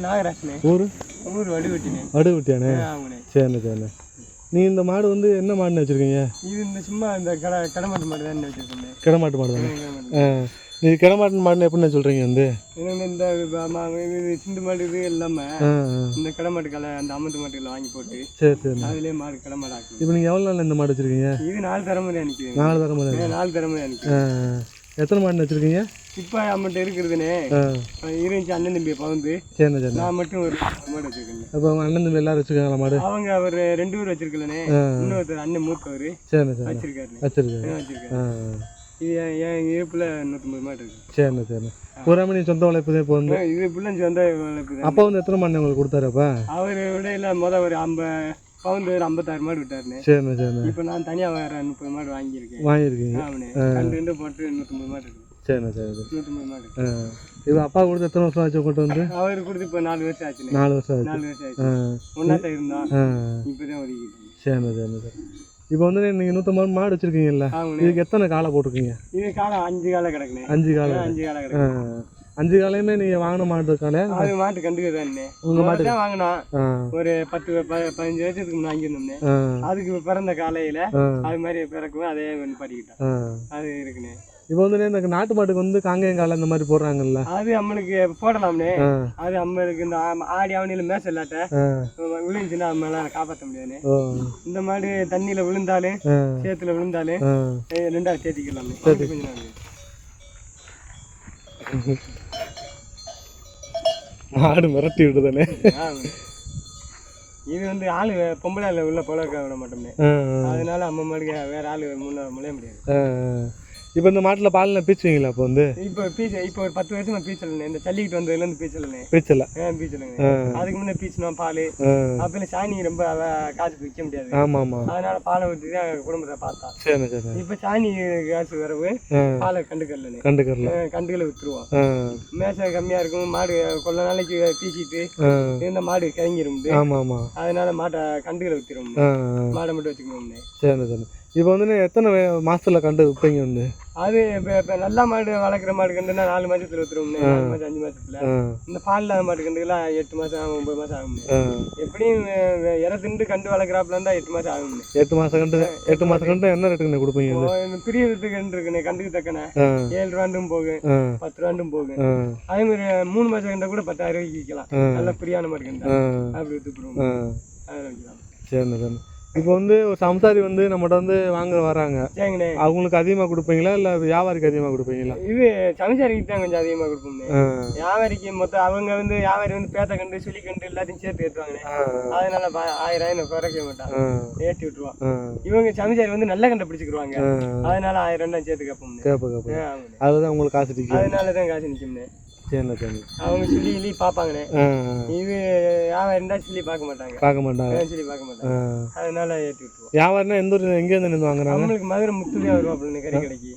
ஊர்? ஊர் வடிவட்டினே. வடுகுட்டியானே ஆமாண்ணே. சரிண்ணே சரிண்ணே. நீ இந்த மாடு வந்து என்ன மாடுன்னு வச்சுருக்கீங்க? இது இந்த சும்மா இந்த கடை கடமாட்டு மாடு தான் வச்சிருக்கோம். கிடமாட்டு மாடு தானே? நீ கிடமாட்டு மாடுன்னு எப்படின்னு சொல்கிறீங்க வந்து? இந்த சிந்து மாடு இது இல்லாமல் இந்த கடமாட்டு களை அந்த அம்மத்து மாட்டுகளை வாங்கி போட்டு சரி சரிண்ணே. அதுலேயே மாடு கடமாடு ஆக்கணும் இப்போ நீங்கள் எவ்வளோ நாள் இந்த மாடு வச்சுருக்கீங்க? இது நாலு தலைமுறை அனுப்பிடுங்க நாலு தரம் மாடு நாலு தலைமுறை அனுப்பி. எத்தனை மாடுன்னு வச்சுருக்கீங்க? இப்போ நம்மகிட்ட இருக்கிறதுனே இருந்துச்சு அண்ணன் தம்பி பவுந்து சரிண்ணே சரிண்ணே நான் மட்டும் ஒரு மாடு வச்சிருக்கேன். அப்போ அவங்க அண்ணன் தம்பி எல்லாரும் வச்சுருக்காங்களா மாடு? அவங்க அவர் ரெண்டு பேர் வச்சிருக்கலனே இன்னொருத்தர் அண்ணன் மூத்தவர். சரிண்ணே வச்சிருக்காரு. வச்சிருக்காரு. ஆ. இது என் இருப்பில் நூற்றம்பது மாடு இருக்கு. சரிண்ணே சரிண்ணே பூராமே நீ சொந்த உழைப்பு தான் இப்போ வந்து இது பிள்ளைஞ்சு வந்த வளர்ப்பு தான் அப்பா வந்து எத்தனை மாடு உங்களுக்கு கொடுத்தாரு அப்பா? அவர் விட இல்லை மொதல் ஒரு ஐம்பது பவுந்து ஒரு ஐம்பத்தாறு மாடு விட்டாருன்னு சரிண்ணே சரிண்ணே இப்போ நான் தனியாக வேற முப்பது மாடு வாங்கியிருக்கேன். ரெண்டு ரெண்டு போட்டு நூற்றம்பது மாடு இருக்கு. சரிண்ணே சரிண்ணே நூற்றம்பது மாடு இப்போ அப்பா கொடுத்து எத்தனை வருஷம் ஆச்சு கொண்டு வந்து? அவர் கொடுத்து இப்போ நாலு வருஷம் ஆச்சுண்ணே. நாலு வருஷம் ஆச்சு. நாலு வருஷம் ஆச்சு. ஒன்றாத்தான் இருந்தான் ஆ. இப்போ தான் ஒதுக்கிட்டு சரிண்ணே சரிண்ணே சரி இப்போ வந்து நீங்கள் நூற்றம்பது மாடு வச்சுருக்கீங்கல்ல? இதுக்கு எத்தனை காலை போட்டிருக்கீங்க? இது காலம் அஞ்சு காலம் கிடக்குண்ணே. அஞ்சு காலை அஞ்சு காலம் ஆ. கிடக்கு அஞ்சு காலையுமே நீங்கள் வாங்கின மாடு இருக்கானே? அது மாட்டு கண்டுக்குதானே உங்க மாட்டு தான் வாங்கினோம். ஒரு பத்து பதினஞ்சு வருஷத்துக்கு முன்னே வாங்கியிருந்தோம்னே அதுக்கு பிறந்த காலையில அது மாதிரி பிறக்கும் அதே ஆ. அது இருக்குண்ணே. இப்போ வந்து இந்த நாட்டு மாட்டுக்கு வந்து காங்கேயம் காலை இந்த மாதிரி போடுறாங்கல்ல. அது நம்மளுக்கு போடலாம்னே. அது நம்மளுக்கு இந்த ஆடி அவனில மேச இல்லாட்ட விழுந்துச்சுன்னா நம்மளால காப்பாற்ற முடியாதுண்ணே ஓ. இந்த மாடு தண்ணியில விழுந்தாலும் ஆ. சேத்துல விழுந்தாலும் ஏ, ரெண்டாவது நாள். மாடு மிரட்டி விடுதானே. இது வந்து ஆளு பொம்பளை ஆளு உள்ள புழக்க விட மாட்டோம்னே. அதனால அம்மா மாடுக்கு வேற ஆளு முன்ன முளைய முடியாது. இப்போ இந்த மாட்டில் பாலில் பீச்சுவீங்களா இப்போ வந்து? இப்போ பீச் இப்போ ஒரு பத்து வருஷமா பீச்சலண்ணே இந்த ஜல்லிக்கிட்டு வந்ததுலேருந்து பீச்சல ஏன் பீச்சலுங்க. அதுக்கு முன்னே பீச்சினோம் பால். அப்போ சாணி ரொம்ப காசுக்கு விற்க முடியாது. ஆமாம். ஆமாம் அதனால பாலை விட்டு தான் குடும்பத்தை பார்த்தா. சரிண்ணே சரிண்ணே. இப்போ சாணி காசு வரவு பாலை கண்டுக்கலண்ணே. கண்டுக்கறல. கண்டுகளை விற்றுருவோம் ஆ. மேசை கம்மியாக இருக்கும் மாடு கொள்ள நாளைக்கு பீச்சிட்டு ஆ. இருந்த மாடு கிறங்கிரும் ஆமாம். ஆமாம் அதனால மாட்டை கண்டுகளை விற்றுரும் ஆ மாடை மட்டும் வச்சுக்கணும்னே சரிண்ணே சரிண்ணே. இப்போ வந்து எத்தனை மாசத்துல கண்டு விற்பீங்க வந்து? அது இப்போ இப்போ நல்ல மாடு வளர்க்குற மாடு கண்டுனா நாலு மாசத்துல விற்றுரும்னே நாலு மாதம் அஞ்சு மாசத்துல. ஆ. இந்த பால் இல்லாத மாடு கண்டுக்கெல்லாம் எட்டு மாசம் ஆகும் ஒன்பது மாசம் ஆகும்னு. ஆ. எப்படியும் இறை திண்டு கண்டு வளர்க்குறாப்புல இருந்தா எட்டு மாசம் ஆகும்னு. எட்டு மாதம் கண்டு எட்டு மாதம் கண்டு என்ன ரேட்டுக்கு கொடுப்பீங்க பிரியறதுக்கு கண்டு இருக்குண்ணே கண்டுக்கு தக்கன. ஏழு ரூபாண்டும் போகும் பத்து ரூபாண்டும் போகும் அதே மாதிரி மூணு மாசம் கண்டா கூட பத்தாயிரம் ரூபாய்க்கு விற்கலாம். நல்ல பிரியான மாடு கண்டா. அப்படி வித்துப்புருவோம் ஆ. அதில் விற்கலாம் சரிண்ணே சரிண்ணே. இப்போ வந்து ஒரு சம்சாரி வந்து நம்மகிட்ட வந்து வாங்க வராங்க அவங்களுக்கு அதிகமாக கொடுப்பீங்களா? இல்லை வியாபாரிக்கு அதிகமாக கொடுப்பீங்களா? இது சமைச்சாரிக்கு தான் கொஞ்சம் அதிகமாக கொடுப்போம்ண்ணே. ஆ. வியாபாரிக்கு மொத்தம் அவங்க வந்து வியாபாரி வந்து பேத்த கண்டு சுழி கண்டு எல்லாத்தையும் சேர்த்து ஏற்றுவாங்கண்ணே ஆ. அதனால ஆயிரம் ஆயிரம் குறைக்க மாட்டான். ஆ. ஏற்றி விட்டுருவான். இவங்க சமைச்சாரி வந்து நல்ல கண்டை பிடிச்சிக்கிருவாங்க. ஆ. அதனால ஆயிரம் ரெண்டாம் சேர்த்து கேட்போம்ண்ணே. கேட்ப கேட்ப ஆ, ஆமாண்ணே. அதுதான் உங்களுக்கு காசு நிற்கும் அதனால தான் காசு நிற்கும்ண்ணே சரிண்ணே சரிண்ணே அவங்க சொல்லி சொல்லி பார்ப்பாங்கண்ணே இது வியாபாரி இருந்தால் சொல்லி பார்க்க மாட்டாங்க. பார்க்க மாட்டாங்க. சொல்லி பார்க்க மாட்டாங்க. அதனால ஏற்றி விட்டுருவோம் வியாபாரினா எந்த ஒரு எங்கேருந்து நின்று வாங்குறாங்க? நம்மளுக்கு மதுரை முத்துவே வருவாப்புல கறி கடைக்கு.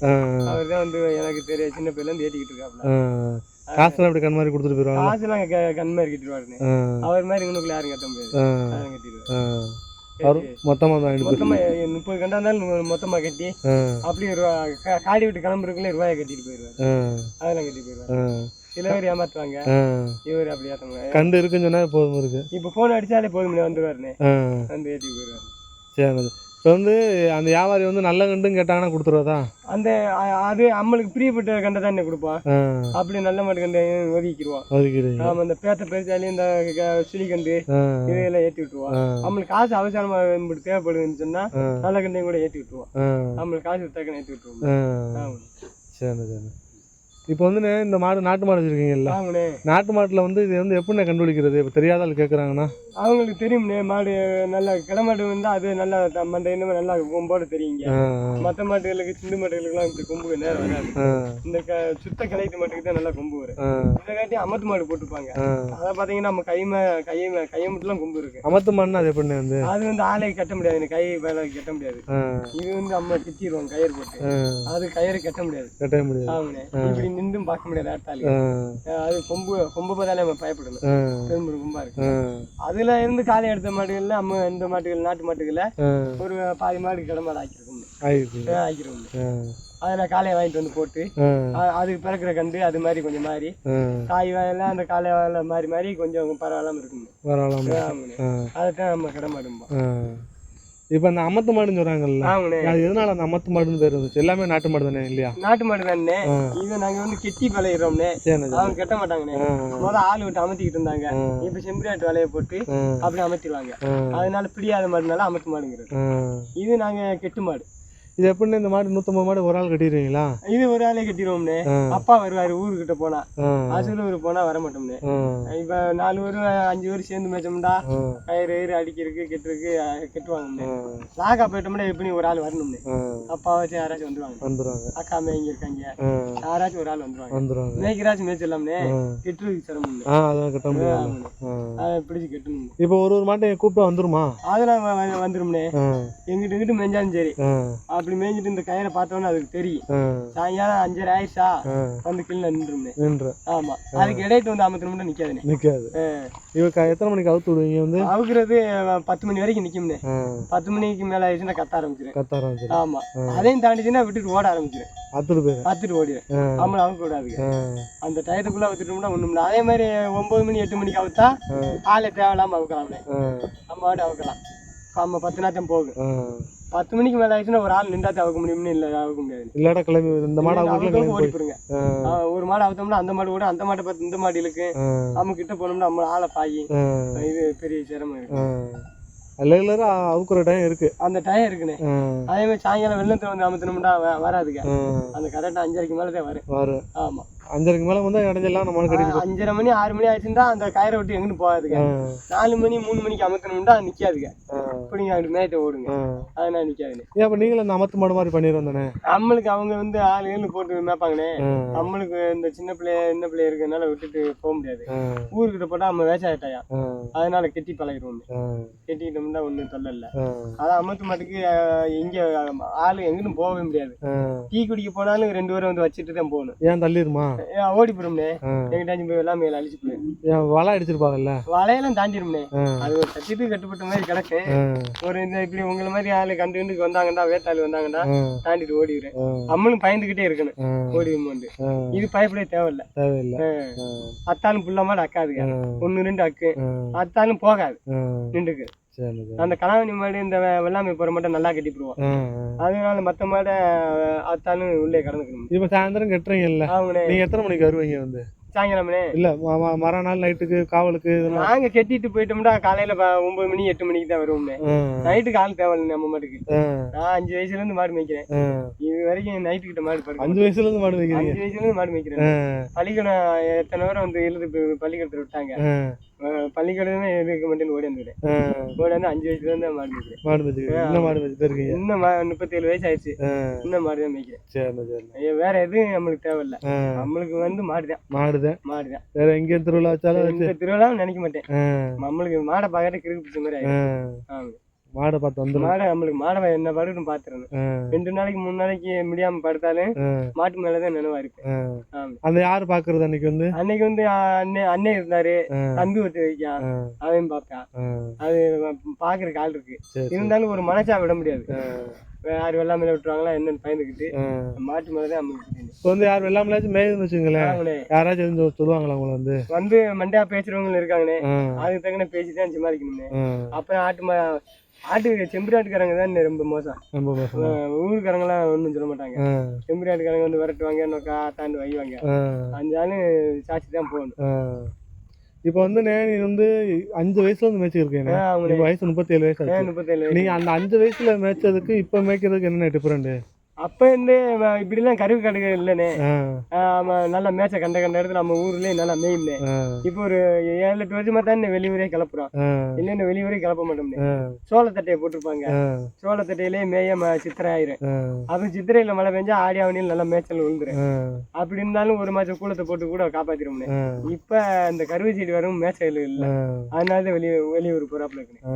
அவர் தான் வந்து எனக்கு தெரிய சின்ன பிள்ளைலேருந்து ஏற்றிக்கிட்டு இருக்காப்புல. காசுலாம் அப்படி கண் மாதிரி கொடுத்துட்டு போயிடுவாங்க காசுலாம் க- கண்மாரி கட்டிடுவாருண்ணே அவர் மாதிரி இவனுக்குள்ள யாரும் கட்ட முடியாது. யாரும் கட்டிடுவார். அவர் மொத்தமாக தான் வாங்கிட்டு போய் மொத்தமா எ- முப்பது கண்டா இருந்தாலும் மொத்தமா கட்டி ரூபா கா- காடி விட்டு கிளம்புறதுக்குள்ளே ரூபாயை கட்டிட்டு போயிடுவார். அதெல்லாம் கட்டி போயிடுவார். சில பேர் ஏமாத்துவாங்க இவர் அப்படி ஏற்றுவாங்க கண்டு இருக்குன்னு சொன்னால் போதும் இருக்கு. இப்போ ஃபோன் அடிச்சாலே போதும் வந்துருவாருண்ணே வந்து ஏற்றி போயிடுவார் சரிண்ணது இப்போ வந்து அந்த வியாபாரி வந்து நல்ல கண்டுன்னு கேட்டாங்கன்னா கொடுத்துருவதா? அந்த அது நம்மளுக்கு பிரியப்பட்ட கண்டை தான் கொடுப்பான் அப்படி நல்ல மாட்டு கண்டை ஒதுக்கிடுவான் ஒதுக்கிறீங்க நாம இந்த பேத்த பெருசாலையும் இந்த க- சுழி கண்டு ஆ. இதையெல்லாம் ஏற்றி விட்டுருவான் நம்மளுக்கு காசு அவசரமாக இப்படி தேவைப்படுதுன்னு சொன்னா ஆ. நல்ல கண்டையும் கூட ஏற்றி விட்டுருவான் நம்மளுக்கு காசு தக்கன ஏற்றி விட்டுருவோம். ஆமாம் சரிண்ணே சரிண்ணே இப்போ வந்து இந்த மாடு நாட்டு மாடு வச்சுருக்கீங்கல்ல? நாட்டு மாட்டில் வந்து இது வந்து எப்படி கண்டுபிடிக்கிறது? இப்போ தெரியாத ஆள் கேட்குறாங்கன்னா அவங்களுக்கு தெரியும்ண்ணே மாடு நல்ல கிளமாடு வந்தால் அது நல்லா மண்டை இன்னும் நல்லா கொம்போட தெரியுங்க மற்ற மாட்டுகளுக்கு சிந்து மாட்டுகளுக்குலாம் இப்படி கொம்பு நேரம் வராது. இந்த க சுத்த கிளைத்து மாட்டுக்கு தான் நல்லா கொம்பு வரும். இதை காட்டி அமத்து மாடு போட்டுப்பாங்க அதை பார்த்தீங்கன்னா நம்ம கை மே கையை கையை மட்டும் கொம்பு இருக்கு. அமத்து மண்ணு அது எப்படிண்ணே வந்து? அது வந்து ஆளை கட்ட முடியாது. கை வேலை கட்ட முடியாது. இது வந்து அம்மா கிச்சிடுவாங்க கயிறு போட்டு. அது கயிறு கட்ட முடியாது. கட்டவே முடியாது. ஆமாண்ணே. இப்படி நின்றும் பார்க்க முடியாது ஆட்டாளி அது. கொம்பு கொம்பு பார்த்தாலே நம்ம பயப்படணும். பெரும்பு கொம்பா இருக்கு. அதுல இருந்து காலை எடுத்த மாடுகள்ல நம்ம இந்த மாட்டுகள் நாட்டு மாட்டுகளை ஆ. ஒரு பாதி மாடு கிடமாடு ஆக்கிருக்கோம். ஆக்கிருக்கோம். ஆ. அதை நான் காலையை வாங்கிட்டு வந்து போட்டு அதுக்கு பிறக்கிற கண்டு அது மாதிரி கொஞ்சம் மாறி காய் வாயெல்லாம் அந்த காலை வாயில மாறி மாறி கொஞ்சம் பரவாயில்லாம இருக்குங்க பரவாயில்ல ஆமாண்ணே. ஆ. அதைத்தான் நம்ம கடை மாடும்பா ஆ. இப்போ அந்த அமத்து மாடுன்னு சொல்கிறாங்கல்ல ஆமாண்ணே. அது எதனால அந்த அமத்து மாடுன்னு பேர் வந்துச்சு? எல்லாமே நாட்டு மாடு தானே இல்லையா? நாட்டு மாடு தானே. இது நாங்க வந்து கெட்டி பழகிறோம்னே சரிண்ணே அவங்க கெட்ட மாட்டாங்கண்ணே. முதல்ல ஆள் விட்டு அமர்த்திக்கிட்டு இருந்தாங்க. இப்ப செம்பரியாட்டு வலையை போட்டு அப்படி அமர்த்திடுவாங்க அதனால பிடியாத மாடுனால அமர்த்து மாடுங்கிறது. இது நாங்க கெட்டு மாடு. இது எப்படின்னு இந்த மாடு நூற்றம்பது மாடு ஒரு ஆள் கட்டிடுவீங்களா? இது ஒரு ஆளே கட்டிடுவோம்னே. அப்பா வருவாரு ஊருக்கிட்ட போனா. ஆ. அசூர் போனா வர மாட்டோம்னே. இப்ப நாலு பேரும் அஞ்சு பேர் சேர்ந்து மேய்ச்சோம்டா. கயிறு கயிறு அடிக்கிறதுக்கு கெட்டுவாங்கண்ணே ஆ லாகா போயிட்டோம்னா எப்படி ஒரு ஆள் வரணும்னே. அப்பா வச்சு யாராச்சும் வந்துருவாங்க. வந்துடுவாங்க அக்கா மேய்ங்க இருக்காங்க. யாராச்சும் ஒரு ஆள் வந்துருவாங்க. வந்துடுவாங்க மேய்க்கிறாச்சும் மேய்ச்சிடலாம்னே. சிரமம்னு. ஆ அதெல்லாம் கட்ட அதை பிடிச்சி கட்டணும் இப்போ ஒரு ஒரு மாட்டை கூப்பிட்டு வந்துருமா? அதெல்லாம் வந்துரும்னே. எங்கிட்ட எங்கிட்ட மேய்ஞ்சாலும் சரி. அப்படி மேய்ஞ்சிட்டு இந்த கயிறை பார்த்தோன்னே அதுக்கு தெரியும். சாயங்காலம் அஞ்சரை ஆயிடுச்சா? வந்து கீழே நின்று. ஆமா. அதுக்கு இடையிட்டு வந்து அமர்த்தணும்னா நிக்காதுண்ணே நிற்காது இப்போ க எத்தனை மணிக்கு அவுத்து விடுவீங்க வந்து? அவுக்குறது பத்து மணி வரைக்கும் நிக்கும்னே. பத்து மணிக்கு மேல ஆயிடுச்சுன்னா கத்த ஆரம்பிச்சிடும் கத்த ஆரம்பிச்சிடும் ஆமா. அதையும் தாண்டிச்சுன்னா விட்டுட்டு ஓட ஆரம்பிச்சிடும் அத்துட்டு போயிரு பார்த்துட்டு ஓடிடும் ஆ. நம்மள அவுக்க கூடாதுங்க ஆ. அந்த டயத்துக்குள்ள அவுத்துட்டோம்னா ஒண்ணும் அதே மாதிரி ஒன்பது மணி எட்டு மணிக்கு அவுத்தா ஆளை தேவையில்லாம அவுக்கலாம்னே ஆ. நம்ம அவுக்கலாம். நம்ம பத்து நாட்டம் போகும். பத்து மணிக்கு மேல ஆயிடுச்சுன்னா ஒரு ஆள் நின்றாத்தான் அவுக்க முடியும்னு இல்லை அவுக்க முடியாது. இல்லாட்டா கிளம்பி இந்த மாடு அவங்க அவுக்க கிளம்பி ஓடி போய். போயிருங்க ஆ. ஆ, ஒரு மாடு அவுத்தோம்னா அந்த மாடு ஓட அந்த மாட்டை பார்த்து இந்த மாடு இழுக்கு. நம்ம கிட்ட போனோம்னா நம்ம ஆளை பாயி. இது பெரிய சிரமம் இருக்கு. ரெகுலராக அவுக்குற டைம் இருக்கு. அந்த டயம் இருக்குண்ணே. அதே மாதிரி சாயங்காலம் வெள்ளத்துல வந்து அமுத்தினோம்னா வராதுங்க. அந்த கரெக்டாக அஞ்சரைக்கு மேலே தான் வரும். வரும். ஆமா. அஞ்சரைக்கு மேலே வந்து இடைஞ்செல்லாம் நம்ம அஞ்சரை மணி ஆறு மணி ஆயிடுச்சுன்னா அந்த கயிறை விட்டு எங்கிட்டு போகாதுங்க. நாலு மணி மூணு மணிக்கு அமுத்தணும்னா நிக்காதுங்க. ஆ. இப்படிங்க அங்கிட்டு மேய்த்த ஓடுங்க? அதனால நிக்காதுண்ணே ஏன் அப்போ நீங்களும் அந்த அமத்து மாடு மாதிரி பண்ணிடுவோம் தானே? நம்மளுக்கு அவங்க வந்து ஆளு ஏழு போட்டு மேய்ப்பாங்கண்ணே நம்மளுக்கு இந்த சின்ன பிள்ளைய இந்த பிள்ளைய இருக்கிறதுனால விட்டுட்டு போக முடியாது. ஊருக்கிட்ட போட்டா நம்ம விவசாயட்டாயா ஆ. அதனால கெட்டி பழகிடுவோம் கெட்டிக்கிட்டோம்னா ஒன்றும் தொல்லை இல்லை. அதான் அமத்து மாட்டுக்கு இங்க ஆளு எங்கிட்டும் போகவே முடியாது. டீ குடிக்க போனாலும் ரெண்டு பேரும் வந்து வச்சுட்டு தான் போகணும். ஏன் தள்ளிடுமா ஓடி ஆ எங்கிட்டாச்சும் போய் எல்லாம் மேல அழிச்சு போயிடும். வலை அடிச்சிருப்பாங்கல்ல? வலையெல்லாம் தாண்டிடும்னே. அது ஒரு சட்டிட்டு கட்டுப்பட்ட மாதிரி கிடக்கு. ஒரு இந்த இப்படி உங்களை மாதிரி ஆளு கண்டு கண்டுக்கு வந்தாங்கடா வேத்தாள் வந்தாங்கடா தாண்டிட்டு ஓடிடுறேன். ஆ. நம்மளும் பயந்துகிட்டே இருக்கணும். ஓடிடுமோண்டு இது பயப்படவே தேவையில்ல. தேவையில்லை. அத்தாலும் புள்ள மாடு அக்காதுங்க. ஆ. ஒன்று ரெண்டு அக்கு. அத்தாலும் போகாது. நின்றுக்கு. அந்த கலாவணி மாடு இந்த வெள்ளாமை போற மட்டும் நல்லா கட்டிப்பிடுவோம் அதனால மத்த மாடை அத்தாலும் உள்ளே கடந்துக்கணும் இப்போ சாயந்தரம் கட்டுறீங்கல்ல? அவங்களே நீங்க எத்தனை மணிக்கு வருவீங்க வந்து? சாயங்காலமே இல்ல மறுநாள் நைட்டுக்கு காவலுக்கு நாங்க கட்டிட்டு போயிட்டோம்னா காலையில ஒன்பது மணி எட்டு மணிக்கு தான் வருவோம்னே நைட்டுக்கு ஆள் தேவையில்லை நம்ம மாட்டுக்கு. நான் அஞ்சு வயசுல இருந்து மாடு மேய்க்கிறேன். இது வரைக்கும் நைட்டு கிட்ட மாடு பாருங்க அஞ்சு வயசுல இருந்து மாடு வைக்கிறீங்க அஞ்சு வயசுல இருந்து மாடு மேய்க்கிறேன். பள்ளிக்கூடம் எத்தனை பேரும் வந்து எழுது பள்ளிக்கூடத்துல விட்டாங்க. பள்ளிக்கூடமே இருக்க மாட்டேன்னு ஓடி ஆ. ஓடி வந்து அஞ்சு வயசுல இருந்து மாடு மேய்க்கிறேன். மாடு வச்சுக்கிறீங்க இன்னும் மாடு வச்சுட்டு இருக்கீங்க? இன்னும் மா- முப்பத்தேழு வயசு ஆயிடுச்சு இன்னும் மாடு தான் மேய்க்கிறேன். வேற எதுவும் நம்மளுக்கு தேவையில்ல. நம்மளுக்கு வந்து மாடுதான் மாடுதான் மாடுதான் வேற எங்கேயும் திருவிழா வச்சாலும் திருவிழாவும் நினைக்க மாட்டேன். நம்மளுக்கு மாடை பார்க்கறது கிறுக்கு பிடிச்ச மாதிரி ஆ. ஆயிடும் ஆமா. மாடை பார்த்து வந்துடும் மாடை நம்மளுக்கு மாடை என்ன படுக்கணும் பாத்துறணும் ஆ, ரெண்டு நாளைக்கு மூணு நாளைக்கு முடியாம படுத்தாலும் ஆ, மாட்டு மேலதான் நினைவா இருக்கு. அந்த யாரு பாக்குறது அன்னைக்கு வந்து? அன்னைக்கு வந்து அண்ணே அண்ணே இருந்தாரு. தம்பி ஒருத்தர் அவன் பார்ப்பான் ஆ. அது பாக்குறதுக்கு ஆள் இருக்கு. இருந்தாலும் ஒரு மனசா விட முடியாது. யாரு வெள்ளாமையில விட்டுருவாங்களா என்னன்னு பயந்துக்கிட்டு. மாட்டு மேலதான் நம்மளுக்கு இப்போ வந்து யார் வெள்ளாமலாச்சும் மேயுதுன்னு வச்சுங்களேன் யாராச்சும் எதுவும் சொல்லுவாங்களா உங்களை வந்து? வந்து மண்டையா பேசுறவங்க இருக்காங்கண்ணே. அதுக்கு தகுந்த பேசி தான் சமாளிக்கணும்னே. அப்புறம் ஆட்டு ஆட்டு செம்பரியாட்டுக்காரங்க தான் ரொம்ப மோசம். ரொம்ப மோசம்? ஊருக்காரங்களாம் ஒன்றும் சொல்ல மாட்டாங்க. ஆ, செம்பரியாட்டுக்காரங்க வந்து விரட்டுவாங்க நோக்கா தாண்டு வைவாங்க. அஞ்சாலும் சாட்சி தான் போகணும். இப்போ வந்து நே- நீ வந்து அஞ்சு வயசுல இருந்து இப்போ வயசு முப்பத்தேழு வயசு முப்பத்தேழு நீங்க அந்த அஞ்சு வயசுல மேய்ச்சதுக்கு இப்ப மேய்க்கிறதுக்கு என்ன டிஃபரெண்ட் அப்ப இருந்து வ- இப்படிலாம் கருவு கடுகு இல்லைண்ணே. நல்லா மேய்ச்ச கண்ட கண்ட இடத்துல நம்ம ஊர்லயே நல்லா மேயும்னே இப்போ ஒரு ஏழு எட்டு வருஷமா தான் வெளியூரே கிளப்புறோம் இல்லைன்னு வெளியூரே கிளப்ப மாட்டோம்னே சோளத்தட்டையை போட்டிருப்பாங்க. சோளத்தட்டையிலே மேய சித்திரை ஆயிரும் அதுவும் சித்திரையில மழை பெஞ்சா ஆடி ஆவணியில் நல்லா மேய்ச்சல் விழுந்துரும். ஆ. அப்படி இருந்தாலும் ஒரு மாசம் கூலத்தை போட்டு கூட காப்பாத்திரும்னே இப்ப இந்த கருவை செடி வரும் மேய்ச்சல் இல்ல. அதனால தான் வெளியே வெளியூர் போறாப்புல இருக்குண்ணே. ஆ.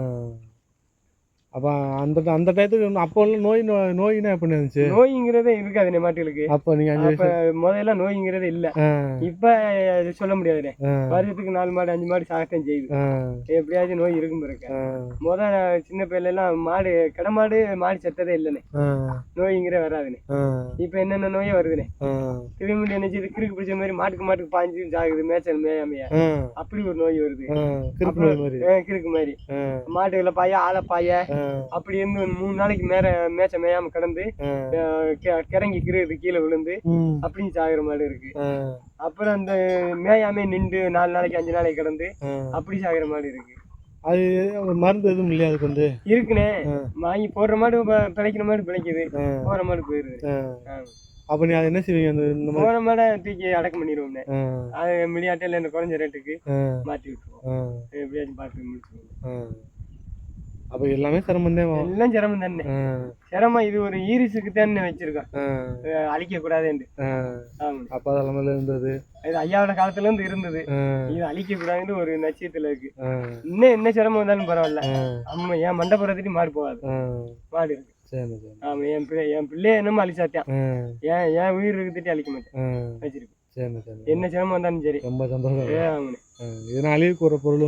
அப்போ அந்த அந்த டயத்துக்கு அப்போ நோய் நோயினா எப்படி இருந்துச்சு? நோய்ங்கிறதே இருக்காதுண்ணே மாட்டுகளுக்கு. அப்போ நீங்கள் அஞ்சு முதல்ல நோய்ங்கிறதே இல்ல. இப்ப சொல்ல முடியாதுண்ணே வருஷத்துக்கு நாலு மாடு அஞ்சு மாடு சாகத்தான் செய்யுது. எப்படியாச்சும் நோய் இருக்கும் இருக்க ஆ. முத சின்ன பிள்ளைல எல்லாம் மாடு கடை மாடு செத்ததே இல்லைண்ணே. நோய்ங்கிற வராதுண்ணே. இப்ப என்னென்ன நோயே வருதுண்ணே. திரும்பி நினைச்சது கிறுக்கு பிடிச்ச மாதிரி மாட்டுக்கு மாட்டுக்கு பாஞ்சு சாகுது மேய்ச்சல் மேயாமையா. அப்படி ஒரு நோய் வருது. கிறுக்கு மாதிரி. மாட்டுகளை பாய ஆளை பாய அப்படி இருந்து மூணு நாளைக்கு மேல மேய்ச்ச மேயாம கிடந்து கிறங்கி கிறுது கீழே விழுந்து ம். அப்படின்னு சாகுற மாடு இருக்கு. அப்புறம் அந்த மேயாமே நின்று நாலு நாளைக்கு அஞ்சு நாளைக்கு கிடந்து அப்படி சாகுற மாடு இருக்கு. அது மருந்து எதுவும் இல்லையா அதுக்கு வந்து? இருக்குண்ணே. வாங்கி போடுற மாடு ப- பிழைக்கிற மாடு பிழைக்குது. போற மாடு போயிருது. அப்போ நீ அதை என்ன செய்வீங்க அந்த இந்த மாதிரி? போற மாடை தூக்கி அடக்கம் பண்ணிடுவோம்ண்ணே. ஆ. அது மிளியாட்டையில இந்த குறைஞ்ச ரேட்டுக்கு மாற்றி விட்டுருவோம். எப்படியாச்சும் பார்த்து முடிச்சுருவோம் அப்போ எல்லாமே சிரமம் தான் எல்லாம் சிரமம் தானே. சிரமம் இது ஒரு ஈரிஸுக்கு தானே வச்சிருக்கோம். அழிக்க கூடாதுன்னு அப்பா தலைமையில இருந்தது? இது ஐயாவோட காலத்துல இருந்து இருந்தது. இது அழிக்க கூடாதுன்னு ஒரு நட்சத்திரத்துல இருக்கு. இன்னும் என்ன சிரமம் வந்தாலும் பரவாயில்ல. அம்மா என் மண்டபுறத்துட்டு மாடு போகாது. மாடு இருக்கு. ஆமா என் பிள்ளை என் பிள்ளைய என்னமோ அழிச்சாத்தியான் ஆ. ஏன் என் உயிர் இருக்குதுட்டு அழிக்க மாட்டேன். ஆ. வச்சிருக்கு. சரி சரி. என்ன சிரமம் வந்தாலும் சரி. ரொம்ப சந்தோஷம். இதனால ஒரு பொருள்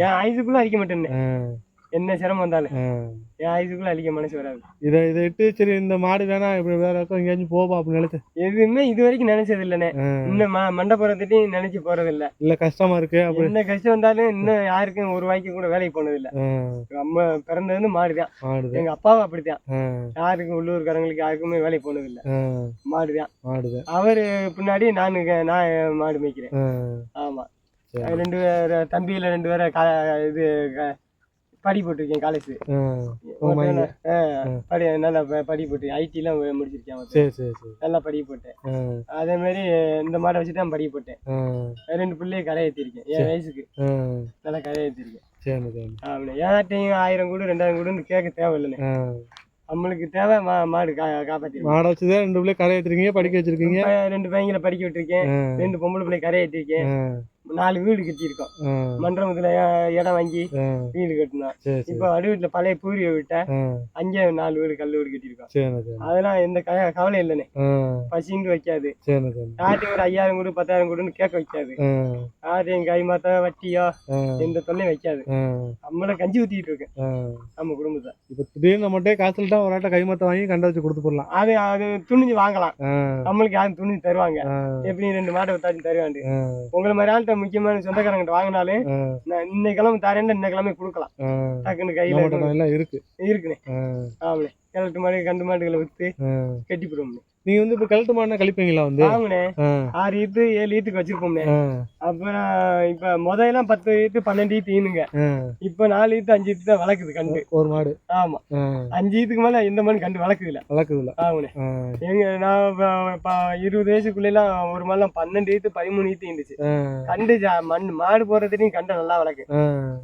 என் ஆயுசுக்குள்ள அழிக்க மாட்டேன்னு. என்ன சிரமம் வந்தாலும் என் ஆயுசுக்குள்ள அழிக்க மனசு வராது. இதை இதை இட்டு சரி இந்த மாடு வேணாம் இப்படி வேற யாருக்கும் எங்கேயாச்சும் போவா அப்படின்னு நினைச்சேன் எதுவுமே இது வரைக்கும் நினைச்சது இல்லைண்ணே. இன்னும் ம மண்டபுறத்துட்டையும் நினைச்சு போறது இல்ல இல்ல கஷ்டமா இருக்கு அப்படி. என்ன கஷ்டம் வந்தாலும் இன்னும் யாருக்கும் ஒரு வாய்க்கு கூட வேலைக்கு போனது இல்ல நம்ம பிறந்தது மாடுதான். மாடுது எங்க அப்பாவும் அப்படித்தான். யாருக்கும் உள்ளூர்காரங்களுக்கு யாருக்குமே வேலைக்கு போனது இல்ல மாடுதான். மாடுது அவரு பின்னாடி நானு நான் மாடு மேய்க்கிறேன். ஆமா. ரெண்டு பேர் தம்பியில ரெண்டு பேரை இது படி போட்டிருக்கேன் காலேஜ். படி நல்லா படி போட்டு ஐடிலாம் முடிச்சிருக்கேன் அவன். சரி சரி சரி. நல்லா படி போட்டேன். அதே மாதிரி இந்த மாடை வச்சுட்டு தான் படி போட்டேன். ரெண்டு பிள்ளைய கரை ஏற்றிருக்கேன் என் வயசுக்கு. நல்லா கரை ஏற்றிருக்கேன் சரி ஆயிரம் கூடு ரெண்டாயிரம் கூடுன்னு கேட்க தேவையில்லைண்ணே. நம்மளுக்கு தேவை மா மாடு கா காப்பாற்றிருக்கேன் மாடை வச்சுதான் ரெண்டு பிள்ளை கரை ஏற்றிருக்கீங்க படிக்க வச்சிருக்கீங்க? ரெண்டு பையங்களை படிக்க விட்டுருக்கேன். ரெண்டு பொம்பளை பிள்ளை கரை ஏற்றிருக்கேன் நாலு வீடு கட்டியிருக்கோம். ஆ, மண்டபத்தில் இடம் வாங்கி வீடு கட்டினோம். இப்போ அடிவீட்டில் பழைய பூரிய விட்ட அங்கே நாலு வீடு கல் வீடு கட்டியிருக்கோம் அதெல்லாம் எந்த க கவலை இல்லைண்ணே. ஆ, பசின்னு வைக்காது. யார்ட்டையும் ஒரு ஐயாயிரம் கூடு பத்தாயிரம் கூடுன்னு கேட்க வைக்காது. யார்ட்டையும் கை மாத்த வட்டியோ எந்த தொல்லையும் வைக்காது. நம்மள கஞ்சி ஊத்திட்டு இருக்கேன். நம்ம குடும்பத்தை. இப்போ திடீர்னு நம்மகிட்டே காசு இல்லட்டா ஒரு ஆட்டை கைமத்த வாங்கி கண்ட வச்சு கொடுத்து போடலாம். அது அது துணிஞ்சு வாங்கலாம். நம்மளுக்கு யாரும் துணிஞ்சு தருவாங்க. எப்படி ரெண்டு மாட்டை வித்தாச்சும் தருவாண்டு. உங்களை மாதிரி ஆள்கிட்ட முக்கியமான சொந்தக்காரங்கிட்ட நான் இன்னைக்கு கிழமை தரேன் இன்னைக்கு கிழமை கொடுக்கலாம். டக்குன்னு கையில. எல்லாம் இருக்கு. இருக்குண்ணே. ஆமாண்ணே. கிழட்டு மாடு கண்டு மாடுகளை வித்து ஆ. கட்டி போடுவோம்ண்ணே நீங்க வந்து இப்ப கழட்டு மாடினா கழிப்பீங்களா வந்து? ஆமாண்ணே ஆறு ஈத்து ஏழு ஈத்துக்கு வச்சிருப்போம்ண்ணே அப்புறம் இப்ப முதல்லாம் பத்து ஈத்து பன்னெண்டு ஈத்து ஈனுங்க. இப்ப நாலு ஈத்து அஞ்சு ஈத்து தான் வளர்க்குது கண்டு. ஒரு மாடு. ஆமா. அஞ்சு ஈத்துக்கு மேல எந்த மாடு கண்டு வளர்க்குது இல்ல வளர்க்குதுல. ஆமாண்ணே ஆ, எங்க நான் இருபது வயசுக்குள்ளெல்லாம் ஒரு மாதிரிலாம் பன்னெண்டு ஈத்து பதிமூணு ஈத்து இருந்துச்சு கண்டு மண் மாடு போறதுலையும் கண்டை நல்லா வளர்க்கு.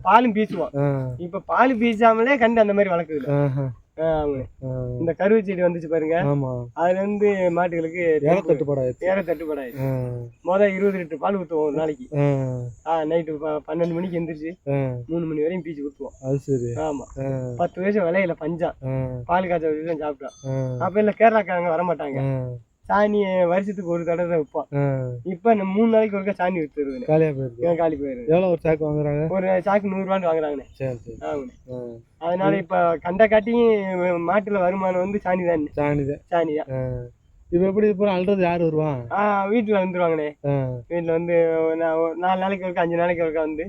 பாலும் பீச்சுவோம் இப்ப பால் பீச்சாமலே கண்டு அந்த மாதிரி வளர்க்குது இந்த கருவு செடி வந்துச்சு பாருங்க. அதுல இருந்து மாட்டுகளுக்கு ஏற தட்டுப்பாடாயிருச்சு ஏற தட்டுப்பாடாயிடுச்சு. ஆ, மொதல் இருபது லிட்டர் பால் ஊற்றுவோம் ஒரு நாளைக்கு. நைட்டு பன்னெண்டு மணிக்கு எந்திரிச்சு மூணு மணி வரையும் பீச்சு ஊற்றுவோம் அது சரி. ஆமா. பத்து வயசு விலையில பஞ்சம் ஆ, பால் காய்ச்சல் சாப்பிட்டோம். அப்ப இல்ல கேரளாக்காரங்க வர மாட்டாங்க சாணி வருஷத்துக்கு ஒரு தடவை தான் ஆ. இப்ப இந்த மூணு நாளைக்கு ஒருக்கா சாணி வித்துருதுண்ணே காலியா ஏன் காலி போயிருது? எவ்வளவு ஒரு சாக்கு வாங்குறாங்க? ஒரு சாக்கு நூறுரூவான்னு வாங்குறாங்கண்ணே. சரி சரி. அதனால இப்ப கண்ட காட்டியும் மாட்டுல வருமானம் வந்து சாணி தான் சாணிதான். சாணி தான் ஆ. இப்ப எப்படி இப்போ அல்றது யாரு வருவான் வீட்டுல வந்துருவாங்கண்ணே. வீட்டுல வந்து நாலு நாளைக்கு ஒருக்கா அஞ்சு நாளைக்கு ஒருக்கா வந்து.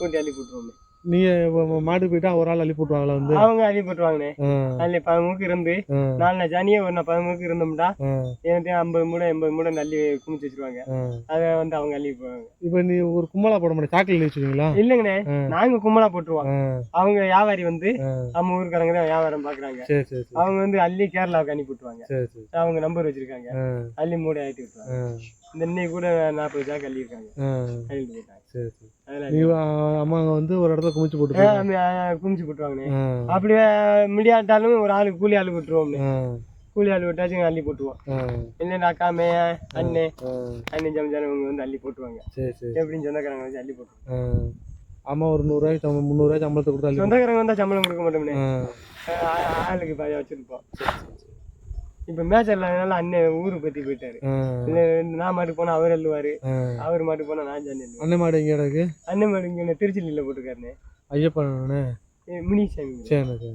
கூட்டி அள்ளி போட்டுருவோம் இப்ப மாடு போயிட்டா ஒரு ஆள் அள்ளி போட்டுருவாங்களா வந்து? அவங்க அள்ளி போட்டுருவாங்கண்ணே ஆ, அதுல பதிமுக்கு இருந்து நாலு ஜானியே ஒரு பதிமுக்கு இருந்தோம்டா. எனக்கு ஐம்பது மூடை எண்பது மூடை நல்லி குமிச்சு வச்சிருவாங்க. அதை வந்து அவங்க அள்ளி போவாங்க இப்ப நீ ஒரு கும்பலா போட மாட்டேன் சாக்கில் வச்சுக்கீங்களா? இல்லைங்கண்ணே. நாங்க கும்பலா போட்டுருவோம். அவங்க வியாபாரி வந்து. நம்ம ஊருக்காரங்க தான் வியாபாரம் பாக்குறாங்க. அவங்க வந்து அள்ளி கேரளாவுக்கு அனுப்பி விட்டுருவாங்க. அவங்க நம்பர் வச்சிருக்காங்க. அள்ளி மூடை ஆயிட்டு விட்டுருவாங்க. இந்த இன்னைக்கு கூட நாற்பது ஜாக்கு அள்ளி இருக்காங்க ஆ. அள்ளிட்டு போட்டாங்க சரி சரி. அதெல்லாம் நீ வா- அம்மா வந்து ஒரு இடத்துல குமிச்சு போட்டு குமிச்சு போட்டுருவாங்கண்ணே. அப்படியே முடியாட்டாலும் ஒரு ஆளுக்கு கூலி ஆளு விட்டுருவோம்ண்ணே. ஆ, கூலி ஆளு விட்டாச்சும் அள்ளி போட்டுருவோம். இல்லைன்னா அக்கா மேய அண்ணே. அண்ணன் ஜமஜான இவங்க வந்து அள்ளி போட்டுருவாங்க. சரி சரி. எப்படின்னு சொந்தக்காரங்க வச்சு அள்ளி போட்டுருவாங்க. அம்மா ஒரு நூறுரூவாய்க்கு சம்பளம் முந்நூறுரூவாய்க்கு சம்பளத்தை கொடுத்து சொந்தக்காரங்க வந்தால் சம்பளம் கொடுக்க மாட்டோம்னே ஆளுக்கு பாதி வச்சுருப்போம். இப்போ இல்லாதனால அண்ணன் ஊரை பற்றி போயிட்டாரு. நான் மாட்டுக்கு போனால் அவர் ஆ. அவர் மாட்டுக்கு போனால் நான் ஜானி அண்ணன் மாடு எங்கே இருக்கு? அண்ணன் மாடு இங்கே திருச்சிலியில் போட்டுருக்காருண்ணே. ஐயப்பண்ணே முனிசாமி. சரி